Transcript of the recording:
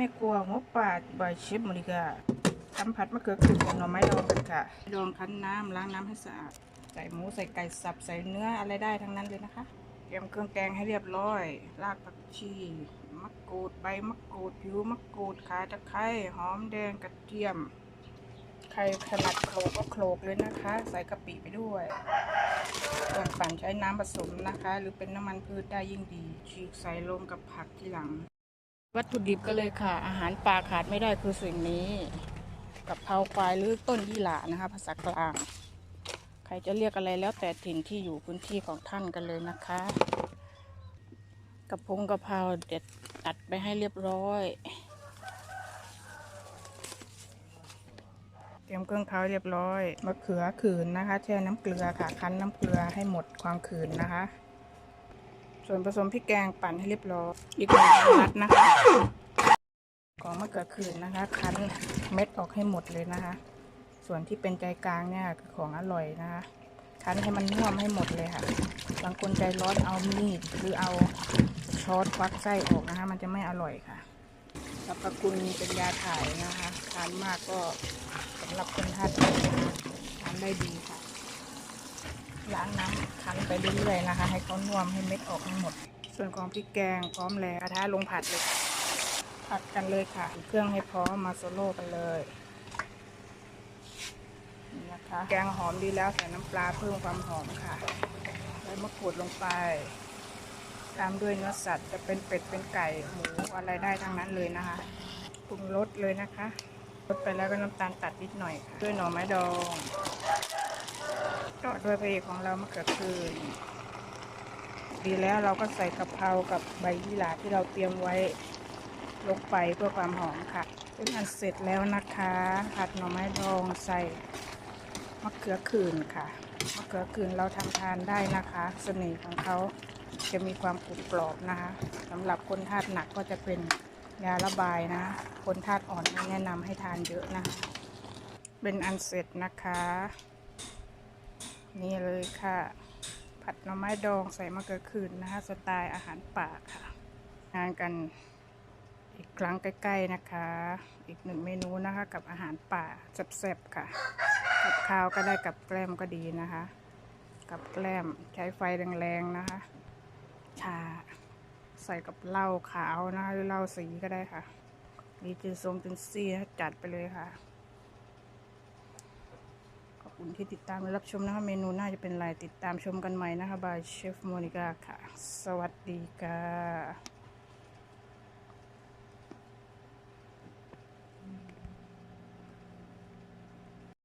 แม่ครัวงบปาดบายเชฟโมนิกาทำผัดมะเขือขื่นกับหน่อไม้ดองกันค่ะ ดองคั้นน้ำล้างน้ำให้สะอาด ใส่หมูใส่ไก่สับใส่เนื้ออะไรได้ทั้งนั้นเลยนะคะเตรียมเครื่องแกงให้เรียบร้อย รากผักชีมะกรูดใบมะกรูดผิวมะกรูดขาตะไคร้หอมแดงกระเทียม ใครถนัดโขลกก็โขลกเลยนะคะ ใส่กะปิไปด้วยส่วนปั่นใช้น้ำผสมนะคะ หรือเป็นน้ำมันพืชได้ยิ่งดี ฉีกใส่ลงกับผักที่หลัง วัตถุดิบก็เลยค่ะ อาหารปลาขาดไม่ได้คือสิ่งนี้กับเพราควายหรือต้นยี่หร่านะคะ ภาษากลาง ใครจะเรียกอะไรแล้วแต่ถิ่นที่อยู่พื้นที่ของท่านกันเลยนะคะกระพงกระเพราเด็ดตัดไปให้เรียบร้อย เตรียมเครื่องเค้าเรียบร้อยมะเขือขืนนะคะ แช่น้ำเกลือค่ะ คั้นน้ำเกลือให้หมดความขืนนะคะ ส่วนผสมพริกแกงปั่นให้เรียบร้อยอีกหนึ่งนัดนะคะ ของมะเขือขืนนะคะคั้นเม็ดออกให้หมดเลยนะคะ ส่วนที่เป็นใจกลางเนี่ยคือของอร่อยนะคะคั้นให้มันน่วมให้หมดเลยค่ะ บางคนใจร้อนเอามีดหรือเอาช้อนควักไส้ออกนะคะ มันจะไม่อร่อยค่ะสรรพคุณเป็นยาถ่ายนะคะทานมากก็สำหรับคนทานทานได้ดีค่ะ ล้างน้ำ ไปเรื่อยๆนะคะ ให้เขาน่วมให้เม็ดออกให้หมด ส่วนของพริกแกงพร้อมแล้วกระทะลงผัดเลย ผัดกันเลยค่ะ เครื่องให้พร้อมมาโซโล่กันเลยนี่นะคะ แกงหอมดีแล้วใส่น้ำปลาเพิ่มความหอมค่ะใส่มะกรูดลงไป ตามด้วยเนื้อสัตว์จะเป็นเป็ดเป็นไก่หมูอะไรได้ทั้งนั้นเลยนะคะปรุงรสเลยนะคะรสไปแล้วก็น้ำตาลตัดนิดหน่อยค่ะ ด้วยหน่อไม้ดอง ก็ด้วยพระเอกของเรามะเขือคืนดีแล้วเราก็ใส่กะเพรากับใบยี่หร่าที่เราเตรียมไว้ลงไปเพื่อความหอมค่ะเป็นอันเสร็จแล้วนะคะผัดหน่อไม้ดองใส่มะเขือคืนค่ะมะเขือคืนเราทำทานได้นะคะเสน่ห์ของเขาจะมีความกรุบกรอบนะคะสำหรับคนธาตุหนักก็จะเป็นยาระบายนะ คนธาตุอ่อนไม่แนะนำให้ทานเยอะนะ เป็นอันเสร็จนะคะ นี่เลยค่ะ ผัดหน่อไม้ดองใส่มะเขือคืนนะคะสไตล์อาหารป่าค่ะ งานกันอีกครั้งใกล้ ๆนะคะ อีกหนึ่งเมนูนะคะ กับอาหารป่าแซ่บๆค่ะ กับข้าวก็ได้กับแกล้มก็ดีนะคะ กับแกล้มใช้ไฟแรงๆนะคะ ชาใส่กับเหล้าขาวนะคะหรือเหล้าสีก็ได้ค่ะดีจืนทรงจืนซี่จัดไปเลยค่ะ อบคุณที่ติดตามและรับชมนะคะเมนูน่าจะเป็นอะไรติดตามชมกันใหม่นะคะบายเชฟโมนิกาค่ะ สวัสดีค่ะ